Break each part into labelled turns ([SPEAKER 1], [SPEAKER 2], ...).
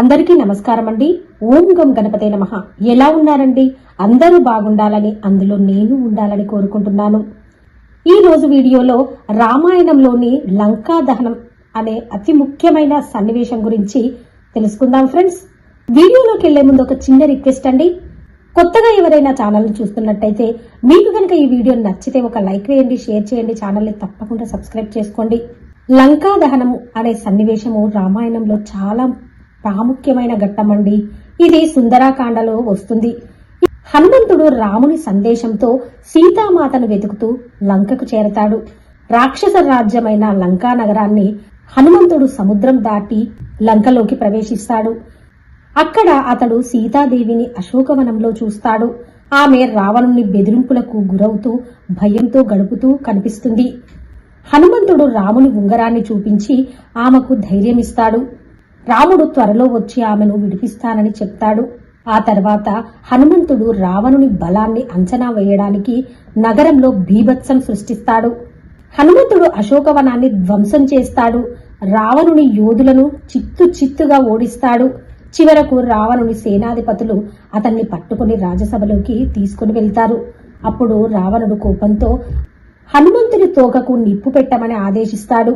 [SPEAKER 1] అందరికీ నమస్కారం అండి. ఓం గం గణపతే నమ. ఎలా ఉన్నారండి? అందరూ బాగుండాలని అందులో నేను ఉండాలని కోరుకుంటున్నాను. ఈ రోజు వీడియోలో రామాయణంలోని లంకా దహనం అనే అతి ముఖ్యమైన సన్నివేశం గురించి తెలుసుకుందాం ఫ్రెండ్స్. వీడియోలోకి వెళ్ళే ముందు ఒక చిన్న రిక్వెస్ట్ అండి. కొత్తగా ఎవరైనా ఛానల్ చూస్తున్నట్టయితే మీకు కనుక ఈ వీడియో నచ్చితే ఒక లైక్ వేయండి షేర్ చేయండి ఛానల్ని తప్పకుండా సబ్స్క్రైబ్ చేసుకోండి. లంకా దహనము అనే సన్నివేశము రామాయణంలో చాలా ప్రాముఖ్యమైన ఘట్టమండి. ఇది సుందరాకాండలో వస్తుంది. హనుమంతుడు రాముని సందేశంతో సీతామాతను వెతుకుతూ లంకకు చేరతాడు. రాక్షస రాజ్యమైన లంకా నగరాన్ని హనుమంతుడు సముద్రం దాటి లంకలోకి ప్రవేశిస్తాడు. అక్కడ అతడు సీతాదేవిని అశోకవనంలో చూస్తాడు. ఆమె రావణుని బెదిరింపులకు గురవుతూ భయంతో గడుపుతూ కనిపిస్తుంది. హనుమంతుడు రాముని ఉంగరాన్ని చూపించి ఆమెకు ధైర్యమిస్తాడు. రాముడు త్వరలో వచ్చి ఆమెను విడిపిస్తానని చెప్తాడు. ఆ తర్వాత హనుమంతుడు రావణుని బలాన్ని అంచనా వేయడానికి నగరంలో బీభత్సం సృష్టిస్తాడు. హనుమంతుడు అశోకవనాన్ని ధ్వంసం చేస్తాడు. రావణుని యోధులను చిత్తు చిత్తుగా ఓడిస్తాడు. చివరకు రావణుని సేనాధిపతులు అతన్ని పట్టుకుని రాజసభలోకి తీసుకుని వెళ్తారు. అప్పుడు రావణుడు కోపంతో హనుమంతుని తోకకు నిప్పు పెట్టమని ఆదేశిస్తాడు.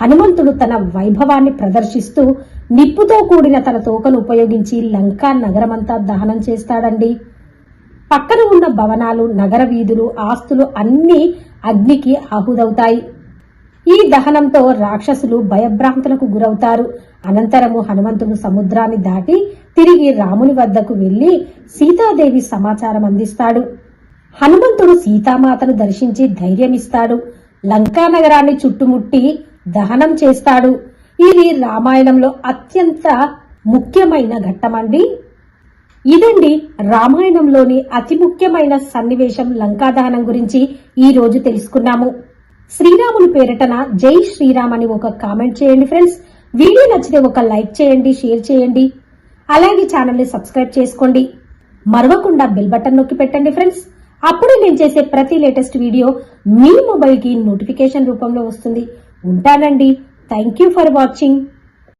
[SPEAKER 1] హనుమంతుడు తన వైభవాన్ని ప్రదర్శిస్తూ నిప్పుతో కూడిన తన తోకను ఉపయోగించి లంకా నగరమంతా దహనం చేస్తాడండి. పక్కన ఉన్న భవనాలు నగర వీధులు ఆస్తులు అన్నీ అగ్నికి ఆహుదవుతాయి. ఈ దహనంతో రాక్షసులు భయభ్రాంతులకు గురవుతారు. అనంతరము హనుమంతుడు సముద్రాన్ని దాటి తిరిగి రాముని వద్దకు వెళ్ళి సీతాదేవి సమాచారం అందిస్తాడు. హనుమంతుడు సీతామాతను దర్శించి ధైర్యమిస్తాడు. లంకా నగరాన్ని చుట్టుముట్టి దహనం చేస్తాడు. ఇది రామాయణంలో అత్యంత ముఖ్యమైన ఘట్టమండి. ఇదండి రామాయణంలోని అతి ముఖ్యమైన సన్నివేశం లంకా దహనం గురించి ఈ రోజు తెలుసుకున్నాము. శ్రీరాములు పేరటన జై శ్రీరామ్ అని ఒక కామెంట్ చేయండి ఫ్రెండ్స్. వీడియో నచ్చితే ఒక లైక్ చేయండి షేర్ చేయండి. అలాగే ఛానల్ని సబ్స్క్రైబ్ చేసుకోండి. మరవకుండా బెల్ బటన్ నొక్కి పెట్టండి ఫ్రెండ్స్. అప్పుడే నేను చేసే ప్రతి లేటెస్ట్ వీడియో మీ మొబైల్కి నోటిఫికేషన్ రూపంలో వస్తుంది. ఉంటానండి. Thank you for watching